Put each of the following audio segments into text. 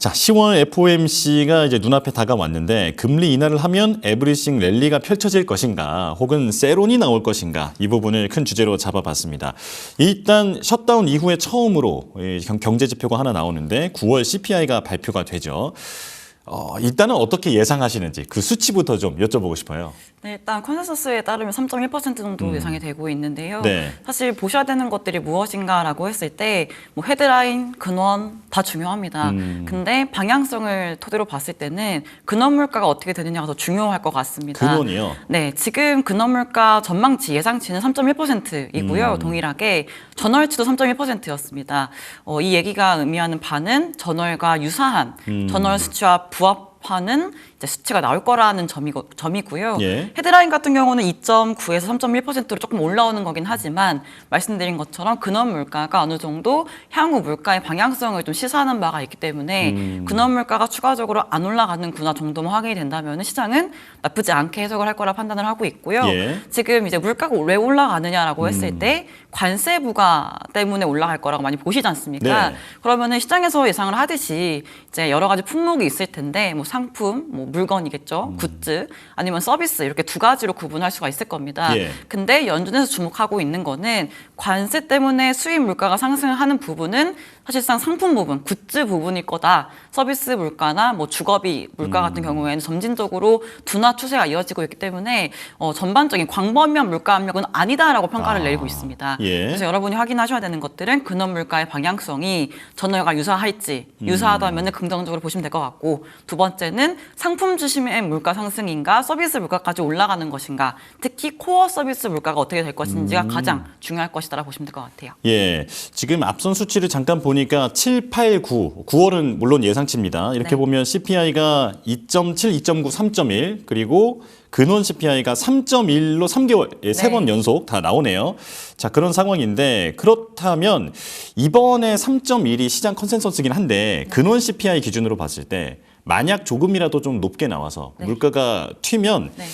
자, 10월 FOMC가 이제 눈앞에 다가왔는데 금리 인하를 하면 에브리싱 랠리가 펼쳐질 것인가 혹은 세론이 나올 것인가 이 부분을 큰 주제로 잡아봤습니다. 일단 셧다운 이후에 처음으로 경제 지표가 하나 나오는데 9월 CPI가 발표가 되죠. 어, 일단은 어떻게 예상하시는지 그 수치부터 좀 여쭤보고 싶어요. 네, 일단 컨센서스에 따르면 3.1% 정도 예상이 되고 있는데요. 네. 사실 보셔야 되는 것들이 무엇인가라고 했을 때 뭐 헤드라인, 근원 다 중요합니다. 음. 근데 방향성을 토대로 봤을 때는 근원 물가가 어떻게 되느냐가 더 중요할 것 같습니다. 근원이요. 네, 지금 근원 물가 전망치 예상치는 3.1%이고요. 음. 동일하게 전월치도 3.1%였습니다. 어, 이 얘기가 의미하는 바는 전월과 유사한 음. 전월 수치와 부합하는 수치가 나올 거라는 점이고, 점이고요. 예. 헤드라인 같은 경우는 2.9에서 3.1%로 조금 올라오는 거긴 하지만 말씀드린 것처럼 근원 물가가 어느 정도 향후 물가의 방향성을 좀 시사하는 바가 있기 때문에 음. 근원 물가가 추가적으로 안 올라가는 구나 정도만 확인이 된다면 시장은 나쁘지 않게 해석을 할 거라 판단을 하고 있고요. 예. 지금 이제 물가가 왜 올라가느냐라고 했을 때 관세 부과 때문에 올라갈 거라고 많이 보시지 않습니까? 네. 그러면은 시장에서 예상을 하듯이 이제 여러 가지 품목이 있을 텐데 뭐 상품, 뭐 물건이겠죠, 굿즈 아니면 서비스 이렇게 두 가지로 구분할 수가 있을 겁니다. 예. 근데 연준에서 주목하고 있는 거는 관세 때문에 수입 물가가 상승하는 부분은 사실상 상품 부분, 굿즈 부분일 거다. 서비스 물가나 뭐 주거비 물가 음. 같은 경우에는 점진적으로 둔화 추세가 이어지고 있기 때문에 어, 전반적인 광범위한 물가 압력은 아니다라고 평가를 아, 내리고 있습니다. 예. 그래서 여러분이 확인하셔야 되는 것들은 근원 물가의 방향성이 전월과 유사할지 음. 유사하다면 긍정적으로 보시면 될 것 같고 두 번째는 상품 중심의 물가 상승인가 서비스 물가까지 올라가는 것인가 특히 코어 서비스 물가가 어떻게 될 음. 것인지가 가장 중요할 것이다라고 보시면 될 것 같아요. 예, 지금 앞선 수치를 잠깐 보니 까 7, 8, 9, 9월은 물론 예상치입니다. 이렇게 네. 보면 CPI가 2.7, 2.9, 3.1 그리고 근원 CPI가 3.1로 3개월 예, 세 네. 번 연속 다 나오네요. 자 그런 상황인데 그렇다면 이번에 3.1이 시장 컨센서스긴 한데 근원 CPI 기준으로 봤을 때 만약 조금이라도 좀 높게 나와서 네. 물가가 튀면 네.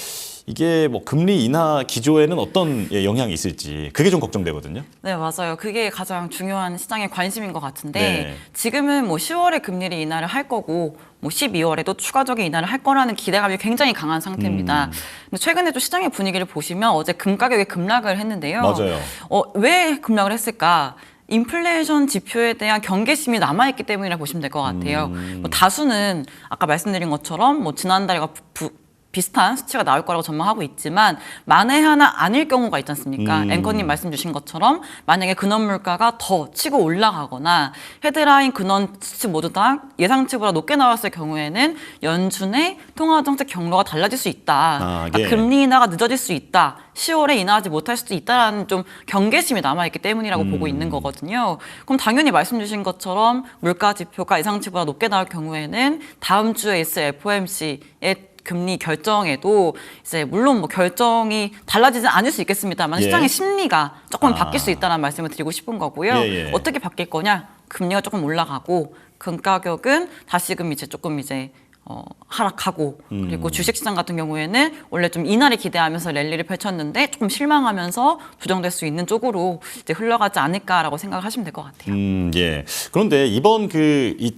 이게 뭐 금리 인하 기조에는 어떤 예, 영향이 있을지 그게 좀 걱정되거든요. 네, 맞아요. 그게 가장 중요한 시장의 관심인 것 같은데 네. 지금은 뭐 10월에 금리를 인하를 할 거고 뭐 12월에도 추가적인 인하를 할 거라는 기대감이 굉장히 강한 음. 상태입니다. 근데 최근에 또 시장의 분위기를 보시면 어제 금 가격이 급락을 했는데요. 맞아요. 어, 왜 급락을 했을까? 인플레이션 지표에 대한 경계심이 남아있기 때문이라 보시면 될 것 같아요. 음. 뭐 다수는 아까 말씀드린 것처럼 뭐 지난달과 부- 부- 비슷한 수치가 나올 거라고 전망하고 있지만 만에 하나 아닐 경우가 있지 않습니까? 음. 앵커님 말씀 주신 것처럼 만약에 근원 물가가 더 치고 올라가거나 헤드라인 근원 수치 모두 다 예상치보다 높게 나왔을 경우에는 연준의 통화 정책 경로가 달라질 수 있다. 아, 그러니까 예. 금리 인하가 늦어질 수 있다. 10월에 인하하지 못할 수도 있다라는 좀 경계심이 남아있기 때문이라고 음. 보고 있는 거거든요. 그럼 당연히 말씀 주신 것처럼 물가 지표가 예상치보다 높게 나올 경우에는 다음 주에 있을 FOMC의 금리 결정에도 이제 물론 뭐 결정이 달라지지 않을 수 있겠습니다만 예. 시장의 심리가 조금 아. 바뀔 수 있다는 말씀을 드리고 싶은 거고요. 예, 예. 어떻게 바뀔 거냐? 금리가 조금 올라가고 금 가격은 다시금 이제 조금 이제 어, 하락하고 음. 그리고 주식시장 같은 경우에는 원래 좀 인하를 기대하면서 랠리를 펼쳤는데 조금 실망하면서 부정될 수 있는 쪽으로 이제 흘러가지 않을까라고 생각하시면 될 것 같아요. 음, 예. 그런데 이번 그 이,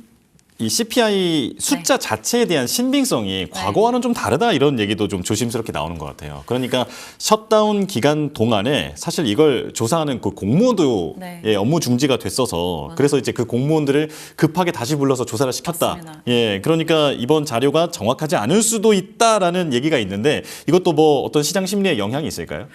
이 CPI 숫자 네. 자체에 대한 신빙성이 과거와는 좀 다르다 이런 얘기도 좀 조심스럽게 나오는 것 같아요. 그러니까 셧다운 기간 동안에 사실 이걸 조사하는 그 공무원도 네. 예, 업무 중지가 됐어서 그래서 이제 그 공무원들을 급하게 다시 불러서 조사를 시켰다. 맞습니다. 예, 그러니까 이번 자료가 정확하지 않을 수도 있다라는 얘기가 있는데 이것도 뭐 어떤 시장 심리에 영향이 있을까요?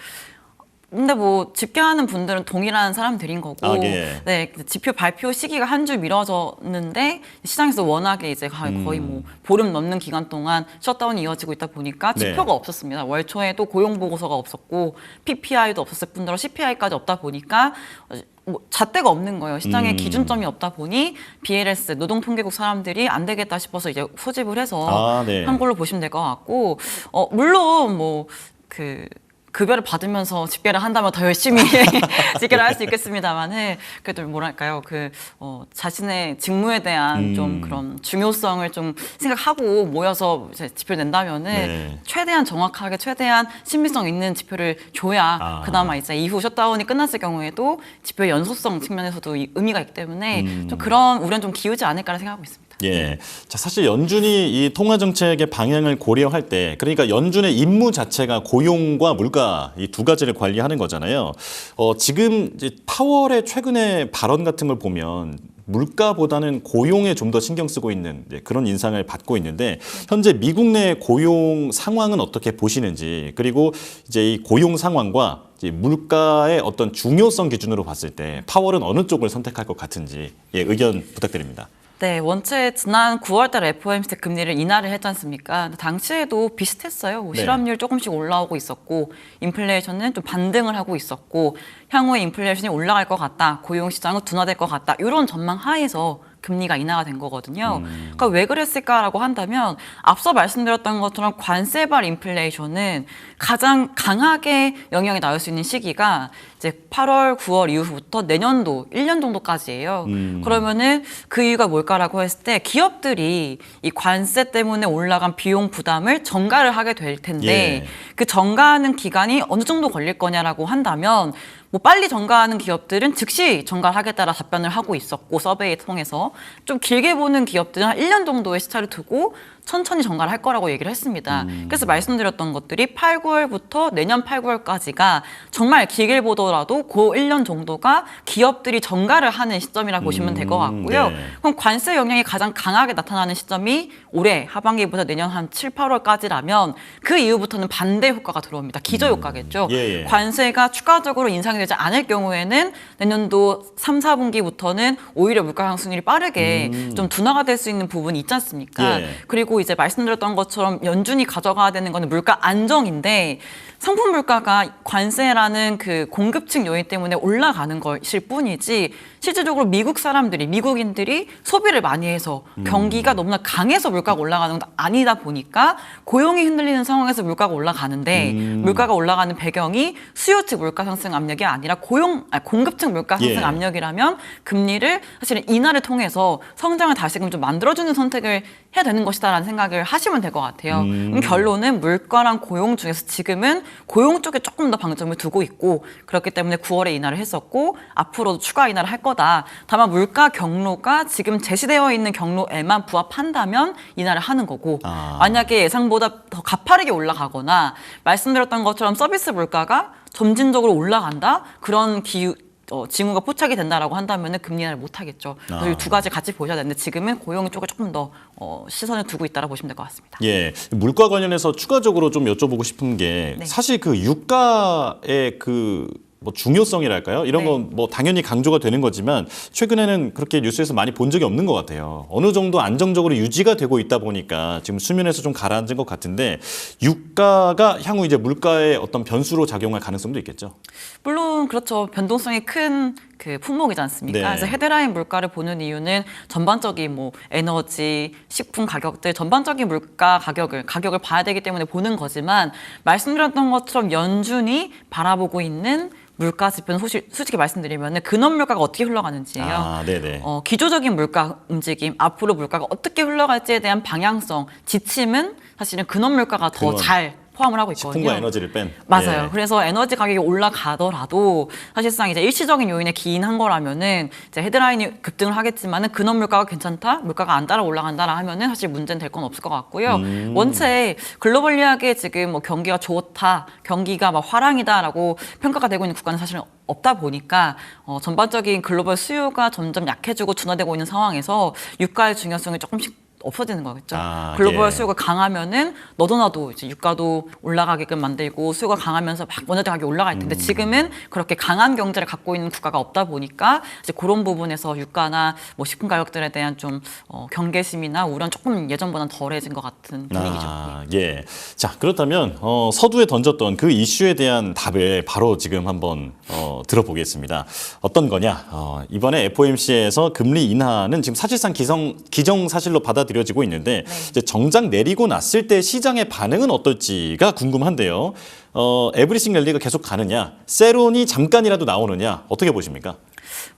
근데 뭐 집계하는 분들은 동일한 사람들인 거고, 아, 예. 네 지표 발표 시기가 한 주 미뤄졌는데 시장에서 워낙에 이제 가- 거의 뭐 보름 넘는 기간 동안 셧다운이 이어지고 있다 보니까 음. 네. 지표가 없었습니다. 월 초에도 고용 보고서가 없었고 PPI도 없었을 뿐더러 CPI까지 없다 보니까 어, 뭐 잣대가 없는 거예요. 시장에 음. 기준점이 없다 보니 BLS 노동통계국 사람들이 안 되겠다 싶어서 이제 소집을 해서 아, 네. 한 걸로 보시면 될 것 같고, 어 물론 뭐그 급여를 받으면서 집계를 한다면 더 열심히 집계를 할 수 있겠습니다만은 그래도 뭐랄까요 그 어, 자신의 직무에 대한 음. 좀 그런 중요성을 좀 생각하고 모여서 이제 지표를 낸다면은 네. 최대한 정확하게 최대한 신빙성 있는 지표를 줘야 아. 그나마 이제 이후 셧다운이 끝났을 경우에도 지표 연속성 측면에서도 이 의미가 있기 때문에 음. 좀 그런 우려는 좀 기우지 않을까라 생각하고 있습니다. 예. 자, 사실 연준이 이 통화 정책의 방향을 고려할 때 그러니까 연준의 임무 자체가 고용과 물가 이 두 가지를 관리하는 거잖아요. 어, 지금 이제 파월의 최근의 발언 같은 걸 보면 물가보다는 고용에 좀 더 신경 쓰고 있는 이제 그런 인상을 받고 있는데 현재 미국 내 고용 상황은 어떻게 보시는지 그리고 이제 이 고용 상황과 이제 물가의 어떤 중요성 기준으로 봤을 때 파월은 어느 쪽을 선택할 것 같은지 예, 의견 부탁드립니다. 네, 원체 지난 9월달 FOMC 때 금리를 인하를 했지 않습니까? 당시에도 비슷했어요. 뭐 네. 실업률 조금씩 올라오고 있었고, 인플레이션은 좀 반등을 하고 있었고, 향후에 인플레이션이 올라갈 것 같다, 고용 시장은 둔화될 것 같다, 이런 전망 하에서 금리가 인하가 된 거거든요. 그러니까 왜 그랬을까라고 한다면 앞서 말씀드렸던 것처럼 관세발 인플레이션은 가장 강하게 영향이 나올 수 있는 시기가 이제 8월, 9월 이후부터 내년도 1년 정도까지예요. 그러면은 그 이유가 뭘까라고 했을 때 기업들이 이 관세 때문에 올라간 비용 부담을 전가를 하게 될 텐데 예. 그 전가하는 기간이 어느 정도 걸릴 거냐라고 한다면 뭐 빨리 전가하는 기업들은 즉시 전가를 하겠다라 답변을 하고 있었고 서베이 통해서. 좀 길게 보는 기업들은 한 1년 정도의 시차를 두고 천천히 전가를 할 거라고 얘기를 했습니다. 그래서 말씀드렸던 것들이 8, 9월부터 내년 8, 9월까지가 정말 길게 보더라도 그 1년 정도가 기업들이 전가를 하는 시점이라 고 보시면 될 것 같고요. 네. 그럼 관세 영향이 가장 강하게 나타나는 시점이 올해 하반기부터 내년 한 7, 8월까지라면 그 이후부터는 반대 효과가 들어옵니다. 기저 효과겠죠. 예, 예. 관세가 추가적으로 인상이 되지 않을 경우에는 내년도 3, 4분기부터는 오히려 물가 상승률이 빠르게 좀 둔화가 될 수 있는 부분이 있지 않습니까? 음. 예. 그리고 이제 말씀드렸던 것처럼 연준이 가져가야 되는 거는 물가 안정인데 상품 물가가 관세라는 그 공급층 요인 때문에 올라가는 것일 뿐이지 실질적으로 미국 사람들이 미국인들이 소비를 많이 해서 경기가 너무나 강해서 물가가 올라가는 건 아니다 보니까 고용이 흔들리는 상황에서 물가가 올라가는데 물가가 올라가는 배경이 수요 측 물가 상승 압력이 아니라 고용 아니, 공급층 물가 상승 예. 압력이라면 금리를 사실은 인하를 통해서 성장을 다시금 좀 만들어주는 선택을 해야 되는 것이다라는 생각을 하시면 될 것 같아요. 그럼 결론은 물가랑 고용 중에서 지금은 고용 쪽에 조금 더 방점을 두고 있고 그렇기 때문에 9월에 인하를 했었고 앞으로도 추가 인하를 할 거다. 다만 물가 경로가 지금 제시되어 있는 경로에만 부합한다면 인하를 하는 거고 아. 만약에 예상보다 더 가파르게 올라가거나 말씀드렸던 것처럼 서비스 물가가 점진적으로 올라간다 그런 기후 어, 징후가 포착이 된다라고 한다면 금리 인하를 못 하겠죠. 그래서 아. 이두 가지 같이 보셔야 되는데 지금은 고용 쪽에 조금 더 어, 시선을 두고 있다고 보시면 될 것 같습니다. 예, 물가 관련해서 추가적으로 좀 여쭤보고 싶은 게 네. 사실 그 유가의 그 뭐 중요성이랄까요? 이런 네. 건뭐 당연히 강조가 되는 거지만 최근에는 그렇게 뉴스에서 많이 본 적이 없는 것 같아요. 어느 정도 안정적으로 유지가 되고 있다 보니까 지금 수면에서 좀 가라앉은 것 같은데 유가가 향후 이제 물가의 어떤 변수로 작용할 가능성도 있겠죠. 물론 그렇죠. 변동성이 큰 그 품목이지 않습니까? 네. 그래서 헤드라인 물가를 보는 이유는 전반적인 뭐 에너지, 식품 가격들 전반적인 물가 가격을 가격을 봐야 되기 때문에 보는 거지만 말씀드렸던 것처럼 연준이 바라보고 있는 물가 지표는 소실, 솔직히 말씀드리면 근원 물가가 어떻게 흘러가는지예요. 아. 어, 기조적인 물가 움직임, 앞으로 물가가 어떻게 흘러갈지에 대한 방향성, 지침은 사실은 근원 물가가 더. 잘 포함을 하고 있거든요. 식품과 에너지를 뺀. 맞아요. 예. 그래서 에너지 가격이 올라가더라도 사실상 이제 일시적인 요인에 기인한 거라면은 이제 헤드라인이 급등을 하겠지만은 근원 물가가 괜찮다, 물가가 안 따라 올라간다라 하면은 사실 문제는 될 건 없을 것 같고요. 음. 원체 글로벌리하게 지금 뭐 경기가 좋다, 경기가 막 화랑이다라고 평가가 되고 있는 국가는 사실은 없다 보니까 어, 전반적인 글로벌 수요가 점점 약해지고 둔화되고 있는 상황에서 유가의 중요성이 조금씩 없어지는 거겠죠. 아, 글로벌 예. 수요가 강하면은 너도 나도 이제 유가도 올라가게끔 만들고 수요가 강하면서 막 원자력이 올라갈 음. 텐데 지금은 그렇게 강한 경제를 갖고 있는 국가가 없다 보니까 이제 그런 부분에서 유가나 뭐 식품 가격들에 대한 좀 어, 경계심이나 우려는 조금 예전보다는 덜해진 것 같은 분위기죠. 아, 예. 자, 그렇다면 어, 서두에 던졌던 그 이슈에 대한 답을 바로 지금 한번 어, 들어보겠습니다. 어떤 거냐? 어, 이번에 FOMC에서 금리 인하는 지금 사실상 기성, 기정 사실로 받아들 여지고 있는데 이제 정작 내리고 났을 때 시장의 반응은 어떨지가 궁금한데요. 어, 에브리싱 랠리가 계속 가느냐? 세론이 잠깐이라도 나오느냐? 어떻게 보십니까?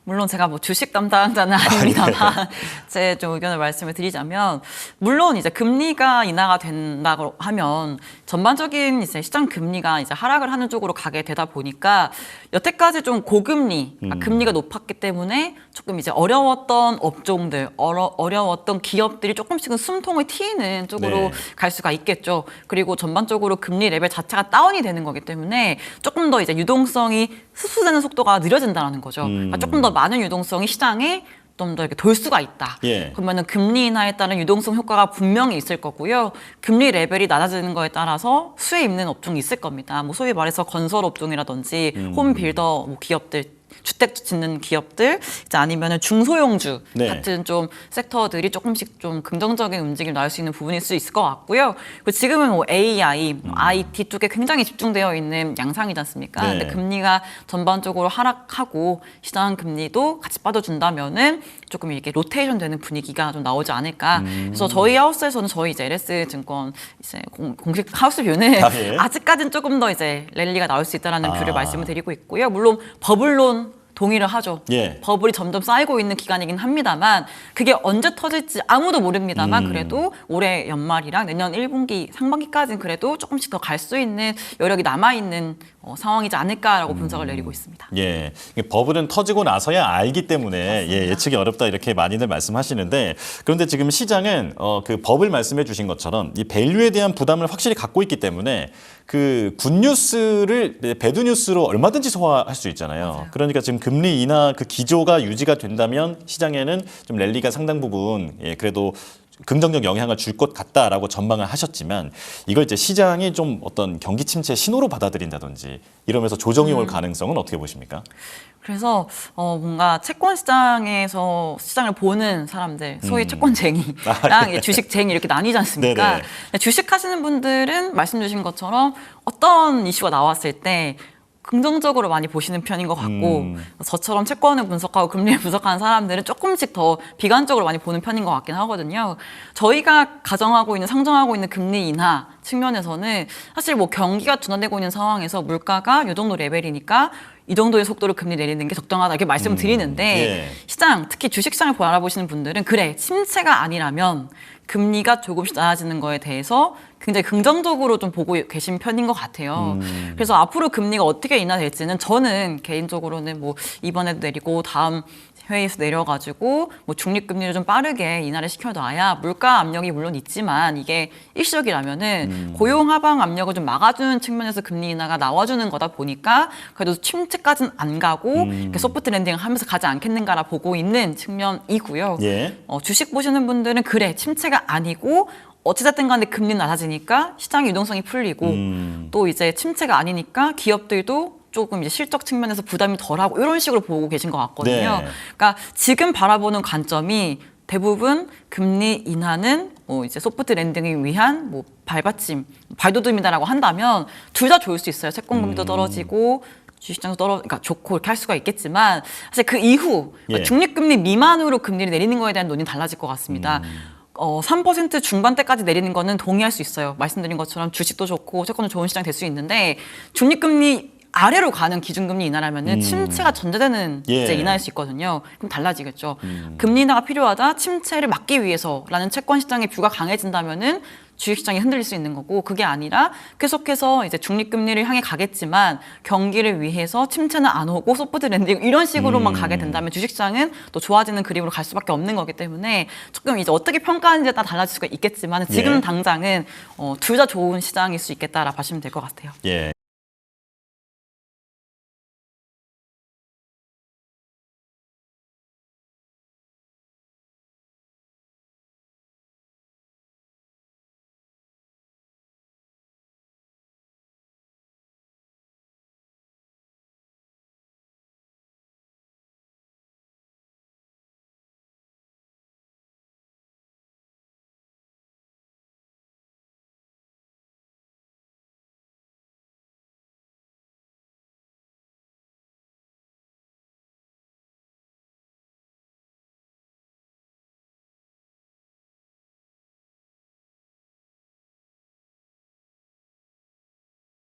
물론 제가 뭐 주식 담당자는 아닙니다만 제 좀 의견을 말씀을 드리자면 물론 이제 금리가 인하가 된다고 하면 전반적인 이제 시장 금리가 이제 하락을 하는 쪽으로 가게 되다 보니까 여태까지 좀 고금리 아, 금리가 높았기 때문에 조금 이제 어려웠던 업종들 어려, 어려웠던 기업들이 조금씩은 숨통을 트이는 쪽으로 네. 갈 수가 있겠죠. 그리고 전반적으로 금리 레벨 자체가 다운이 되는 거기 때문에 조금 더 이제 유동성이 흡수되는 속도가 느려진다는 거죠. 그러니까 조금 더 많은 유동성이 시장에 좀더 이렇게 돌 수가 있다. 예. 그러면은 금리 인하에 따른 유동성 효과가 분명히 있을 거고요. 금리 레벨이 낮아지는 거에 따라서 수혜 입는 업종이 있을 겁니다. 뭐 소위 말해서 건설 업종이라든지 음. 홈 빌더 뭐 기업들 주택 짓는 기업들 이제 아니면은 중소형주 네. 같은 좀 섹터들이 조금씩 좀 긍정적인 움직임을 나올 수 있는 부분일 수 있을 것 같고요. 그리고 지금은 뭐 AI, 뭐 IT 쪽에 굉장히 집중되어 있는 양상이지 않습니까? 음. 네. 근데 금리가 전반적으로 하락하고 시장 금리도 같이 빠져준다면은 조금 이게 로테이션 되는 분위기가 좀 나오지 않을까. 음. 그래서 저희 하우스에서는 저희 이제 LS 증권 이제 공, 공식 하우스 뷰는 아, 예. 아직까지는 조금 더 이제 랠리가 나올 수 있다라는 아. 뷰를 말씀을 드리고 있고요. 물론 버블론 동의를 하죠. 예. 버블이 점점 쌓이고 있는 기간이긴 합니다만 그게 언제 터질지 아무도 모릅니다만 음. 그래도 올해 연말이랑 내년 1분기 상반기까지는 그래도 조금씩 더 갈 수 있는 여력이 남아 있는 어, 상황이지 않을까라고 음. 분석을 내리고 있습니다. 예, 버블은 터지고 나서야 알기 때문에 예, 예측이 어렵다 이렇게 많이들 말씀하시는데 그런데 지금 시장은 어, 그 버블 말씀해 주신 것처럼 이 밸류에 대한 부담을 확실히 갖고 있기 때문에 그 굿뉴스를 배드뉴스로 얼마든지 소화할 수 있잖아요. 그러니까 지금 금리 인하 그 기조가 유지가 된다면 시장에는 좀 랠리가 상당 부분 예, 그래도 긍정적 영향을 줄 것 같다라고 전망을 하셨지만 이걸 이제 시장이 좀 어떤 경기 침체 신호로 받아들인다든지 이러면서 조정이 올 가능성은 어떻게 보십니까? 그래서 어, 뭔가 채권 시장에서 시장을 보는 사람들, 소위 채권쟁이랑 이 주식쟁이 이렇게 나뉘지 않습니까? 음. 아, 네네. 근데 주식 하시는 분들은 말씀 주신 것처럼 어떤 이슈가 나왔을 때 긍정적으로 많이 보시는 편인 것 같고 음. 저처럼 채권을 분석하고 금리를 분석하는 사람들은 조금씩 더 비관적으로 많이 보는 편인 것 같긴 하거든요. 저희가 가정하고 있는 상정하고 있는 금리 인하 측면에서는 사실 뭐 경기가 둔화되고 있는 상황에서 물가가 이 정도 레벨이니까 이 정도의 속도로 금리 내리는 게 적당하다 이렇게 말씀을 드리는데 예. 시장 특히 주식시장을 바라보시는 분들은 그래 침체가 아니라면 금리가 조금씩 낮아지는 거에 대해서 굉장히 긍정적으로 좀 보고 계신 편인 것 같아요. 그래서 앞으로 금리가 어떻게 인하될지는 저는 개인적으로는 뭐 이번에도 내리고 다음 회의에서 내려가지고 뭐 중립금리를 좀 빠르게 인하를 시켜놔야 물가 압력이 물론 있지만 이게 일시적이라면은 고용 하방 압력을 좀 막아주는 측면에서 금리 인하가 나와주는 거다 보니까 그래도 침체까지는 안 가고 이렇게 소프트 랜딩을 하면서 가지 않겠는가라 보고 있는 측면이고요. 예. 어, 주식 보시는 분들은 그래 침체가 아니고 어찌됐든 간에 금리 낮아지니까 시장 유동성이 풀리고 음. 또 이제 침체가 아니니까 기업들도 조금 이제 실적 측면에서 부담이 덜하고 이런 식으로 보고 계신 것 같거든요. 네. 그러니까 지금 바라보는 관점이 대부분 금리 인하는 뭐 이제 소프트 랜딩을 위한 뭐 발받침, 발돋움이다라고 한다면 둘 다 좋을 수 있어요. 채권 금리도 음. 떨어지고 주식장도 떨어, 그러니까 좋고 이렇게 할 수가 있겠지만 사실 그 이후 그러니까 예. 중립금리 미만으로 금리를 내리는 거에 대한 논의는 달라질 것 같습니다. 어, 3% 중반대까지 내리는 거는 동의할 수 있어요. 말씀드린 것처럼 주식도 좋고 채권도 좋은 시장 될 수 있는데 중립금리 아래로 가는 기준금리 인하라면은 침체가 전제되는 예. 이제 인하일 수 있거든요. 그럼 달라지겠죠. 금리 인하가 필요하다. 침체를 막기 위해서라는 채권 시장의 뷰가 강해진다면은 주식시장이 흔들릴 수 있는 거고 그게 아니라 계속해서 이제 중립금리를 향해 가겠지만 경기를 위해서 침체는 안 오고 소프트 랜딩 이런 식으로만 가게 된다면 주식시장은 또 좋아지는 그림으로 갈 수밖에 없는 거기 때문에 조금 이제 어떻게 평가하는지에 따라 달라질 수가 있겠지만 지금 예. 당장은 어, 둘 다 좋은 시장일 수 있겠다라 보시면 될 것 같아요. 예.